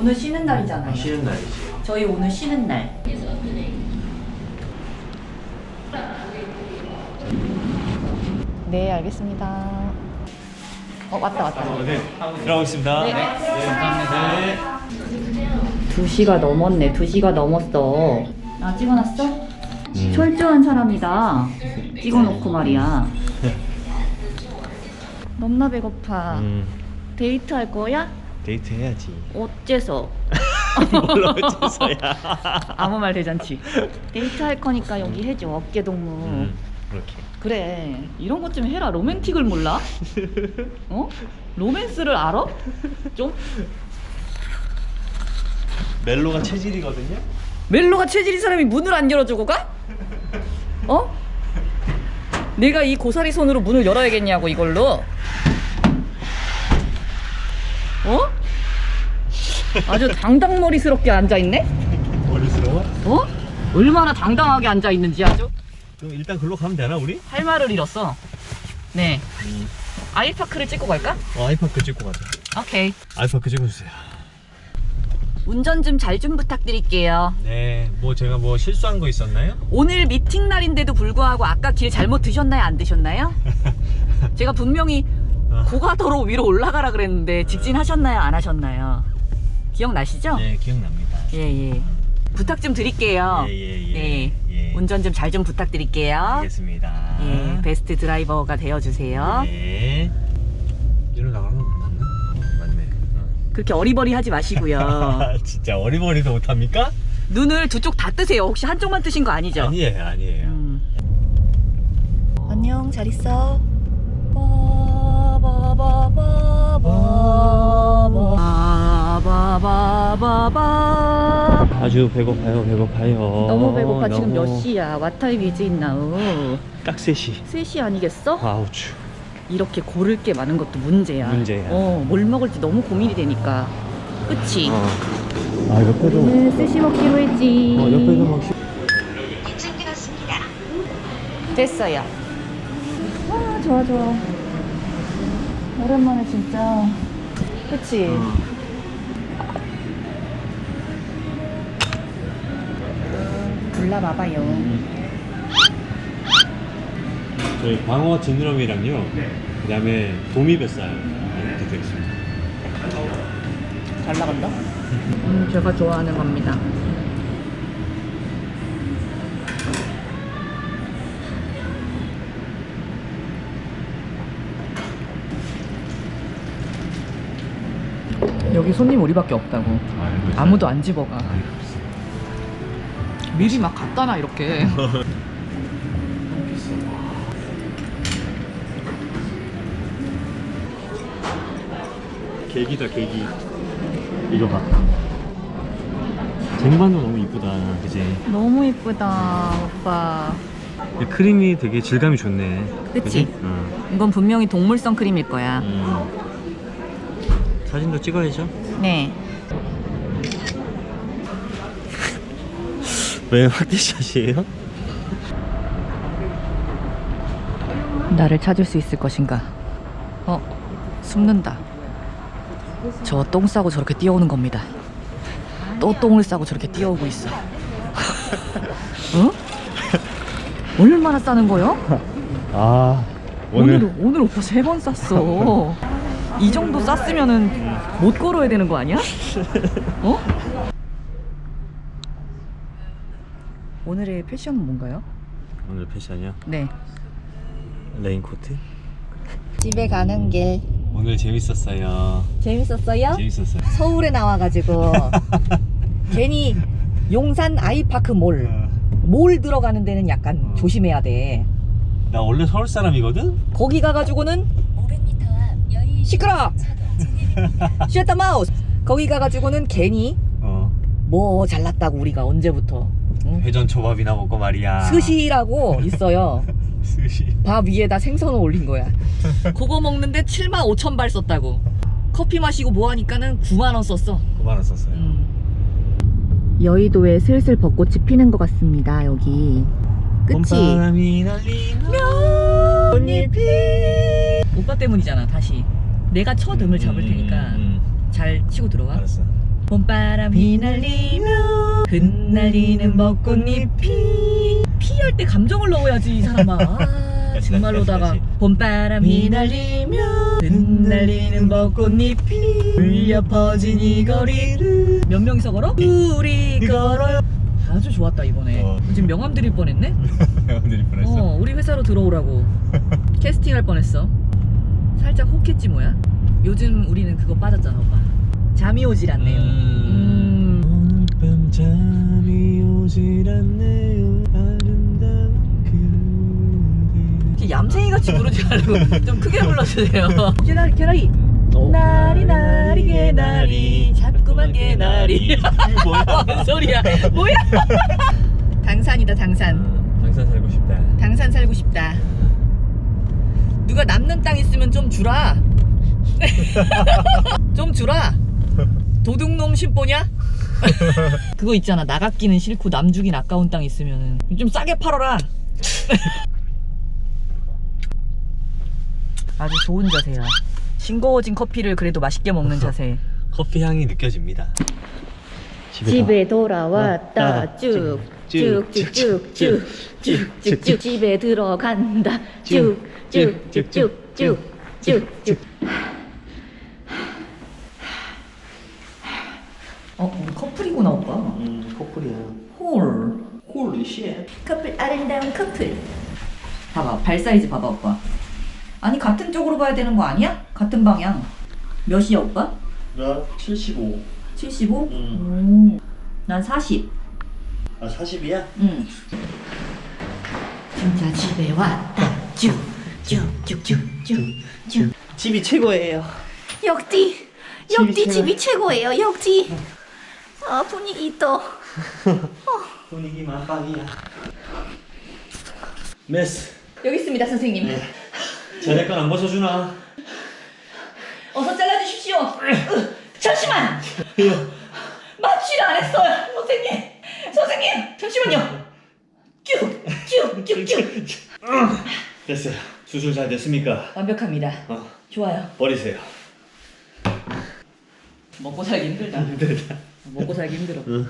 오늘 쉬는 날이잖아요. 쉬는 날이지. 저희 오늘 쉬는 날. 네, 알겠습니다. 어, 왔다, 왔다. 네, 들어가겠습니다. 네. 감사합니다. 2시가 넘었네. 2시가 넘었어. 아, 찍어놨어? 음. 철저한 사람이다. 찍어놓고 말이야. 넘나 배고파. 음, 데이트 할 거야? 데이트 해야지. 어째서? 뭘로 어째서야? 아무 말 대잔치. 데이트 할 거니까 여기 해줘. 어깨 동무. 음, 그렇게. 그래. 이런 것 좀 해라. 로맨틱을 몰라? 어? 로맨스를 알아? 좀? 멜로가 체질이거든요. 멜로가 체질인 사람이 문을 안 열어주고 가? 어? 내가 이 고사리 손으로 문을 열어야겠냐고 이걸로? 어? 아주 당당머리스럽게 앉아있네? 어리스러워? 어? 얼마나 당당하게 앉아있는지 아주 그럼 일단 글로 가면 되나 우리? 할 말을 잃었어 네 음. 아이파크를 찍고 갈까? 어, 아이파크 찍고 가자. 오케이 아이파크 찍어주세요. 운전 좀 잘좀 부탁드릴게요 네, 뭐 제가 뭐 실수한 거 있었나요? 오늘 미팅 날인데도 불구하고 아까 길 잘못 드셨나요? 안 드셨나요? 제가 분명히 어. 고가도로 위로 올라가라 그랬는데 직진하셨나요? 안 하셨나요? 기억나시죠? 네, 기억납니다. 예, 예. 부탁 좀 드릴게요. 예, 예, 예. 네. 예. 운전 좀 잘 좀 부탁드릴게요. 알겠습니다. 예, 베스트 드라이버가 되어 주세요. 네. 이리로 나가는 거 맞나? 맞네. 그렇게 어리버리 하지 마시고요. 어. 진짜 어리버리도 못합니까? 눈을 두 쪽 다 뜨세요. 혹시 한쪽만 뜨신 거 아니죠? 아니에요, 아니에요. 음. 안녕, 잘 있어. 바바바바바. 아주 배고파요, 배고파요. 너무 배고파. 지금 몇 시야? 와타이 비즈 있나우? 딱 3시. 3시 아니겠어? 아우추. 이렇게 고를 게 많은 것도 문제야. 문제야. 어, 뭘 먹을지 너무 고민이 되니까. 그치? 어. 아, 옆에도. 오늘 스시 먹기로 했지. 어, 옆에도 막. 시- 됐어요. 아, 좋아, 좋아. 오랜만에 진짜. 그치? 골라봐봐요. 저희 광어 지느러미랑요. 그다음에 도미뱃살 이렇게 되겠습니다. 잘 나간다? 음, 제가 좋아하는 겁니다. 여기 손님 우리밖에 없다고. 아무도 안 집어가. 미리 막 갖다 놔 이렇게. 계기다 계기. 이거 봐. 쟁반도 너무 이쁘다, 그지? 너무 이쁘다, 오빠. 크림이 되게 질감이 좋네. 그치? 응. 이건 분명히 동물성 크림일 거야. 음. 사진도 찍어야죠. 네. 왜 확대샷이에요? 나를 찾을 수 있을 것인가? 어, 숨는다. 저 똥 싸고 저렇게 뛰어오는 겁니다. 또 똥을 싸고 저렇게 뛰어오고 있어. 어? 얼마나 싸는 거요? 아 오늘 오늘 오빠 세 번 쌌어. 이 정도 쌌으면은 못 걸어야 되는 거 아니야? 어? 오늘의 패션은 뭔가요? 오늘 패션이요? 네. 레인코트? 집에 가는 길 오늘 재밌었어요. 재밌었어요? 재밌었어요. 서울에 나와가지고 괜히 용산 아이파크 몰. 몰 들어가는 데는 약간 어. 조심해야 돼. 나 원래 서울 사람이거든. 거기 가가지고는 시끄러. 쉣다 마우스. 거기 가가지고는 괜히 어. 뭐 잘났다고 우리가 언제부터 응? 회전 초밥이나 먹고 말이야. 스시라고 있어요. 스시. 밥 위에다 생선을 올린 거야. 그거 먹는데 7만 5천 발 썼다고. 커피 마시고 뭐 하니까는 9만 원 썼어. 9만 원 썼어요. 음. 여의도에 슬슬 벚꽃이 피는 것 같습니다. 여기. 그치? 봄바람이 날리는 꽃잎이 오빠 때문이잖아. 다시. 내가 첫 음을 잡을 테니까 음, 잘 치고 들어와. 알았어. 봄바람 휘날리며 흩날리는 벚꽃잎이 피할 때 감정을 넣어야지 이 사람아. 아, 정말로다가 봄바람 휘날리며 흩날리는 벚꽃잎이 울려 퍼진 이 거리를 몇 명이서 걸어? 우리 걸어요. 아주 좋았다 이번에. 어. 지금 명함 드릴 뻔했네? 오늘이 보냈어. 어 우리 회사로 들어오라고. 캐스팅할 뻔했어. 살짝 혹했지 뭐야? 요즘 우리는 그거 빠졌잖아 오빠. 잠이 오질 않네요. 음. 잠이 오질 않네요. 아름다운 그대. 이렇게 얌생이 같이 부르지 말고 좀 크게 불러주세요. 개나리 개나리. 나리 나리 개나리 자꾸만 개나리. 이거 뭐야? 뭔 소리야? 뭐야? 당산이다 당산. 당산 살고 싶다. 당산 살고 싶다. 누가 남는 땅 있으면 좀 주라. 좀 주라. 도둑놈 심보냐? 그거 있잖아 나갔기는 싫고 남주긴 아까운 땅 있으면은 좀 싸게 팔아라 아주 좋은 자세야 싱거워진 커피를 그래도 맛있게 먹는 자세 커피 향이 느껴집니다. 집에 돌아왔다 쭉. 쭉쭉쭉쭉쭉쭉쭉 집에 들어간다 쭉쭉쭉쭉쭉쭉쭉 홀 홀리 쉣. 커플 아름다운 커플 봐봐 발 사이즈 봐봐 오빠 아니 같은 쪽으로 봐야 되는 거 아니야? 같은 방향 몇이야 오빠? 나 75. 75? 음. 오. 난 40. 아 40이야? 응. 진짜 집에 왔다 쭉쭉쭉쭉쭉쭉 집이 최고예요. 역지 역지 집이 최고예요 역지 아 분위기 또 분위기 만빵이야. 메스. 여기 있습니다, 선생님. 전에 건안 벗어주나? 어서 잘라주십시오. 으, 잠시만. 마취를 안 했어요, 선생님. 선생님, 잠시만요. 쭉쭉쭉쭉. 됐어요. 수술 잘 됐습니까? 완벽합니다. 어, 좋아요. 버리세요. 먹고 살기 힘들다. 힘들다. 먹고 살기 힘들어. 응.